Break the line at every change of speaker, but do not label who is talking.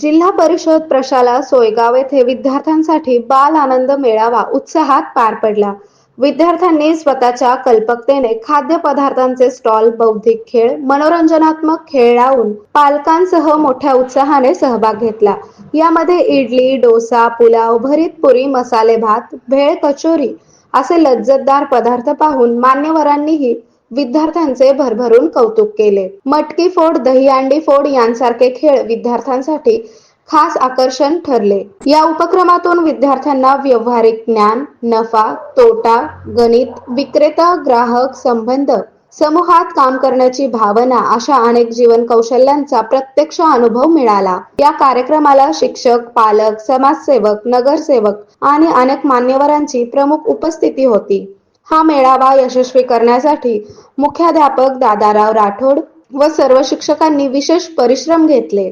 जिल्हा परिषद प्रशाला सोयगाव येथे विद्यार्थ्यांसाठी बाल आनंद मेळावा उत्साहात पार पडला. विद्यार्थ्यांनी स्वतःच्या कल्पकतेने खाद्यपदार्थांचे स्टॉल बौद्धिक खेळ मनोरंजनात्मक खेळ लावून पालकांसह मोठ्या उत्साहाने सहभाग घेतला. यामध्ये इडली डोसा पुलाव भरीत पुरी मसाले भात भेळ कचोरी असे लज्जतदार पदार्थ पाहून मान्यवरांनीही विद्यार्थ्यांचे भरभरून कौतुक केले. मटकी फोड दहीहंडी फोड यांसारखे खेळ विद्यार्थ्यांसाठी खास आकर्षण ठरले. या उपक्रमातून विद्यार्थ्यांना व्यवहारिक ज्ञान नफा तोटा गणित विक्रेता ग्राहक संबंध समूहात काम करण्याची भावना अशा अनेक जीवन कौशल्यांचा प्रत्यक्ष अनुभव मिळाला. या कार्यक्रमाला शिक्षक पालक समाजसेवक नगरसेवक आणि अनेक मान्यवरांची प्रमुख उपस्थिती होती. हा मेळावा यशस्वी करण्यासाठी मुख्याध्यापक दादाराव राठोड व सर्व शिक्षकांनी विशेष परिश्रम घेतले.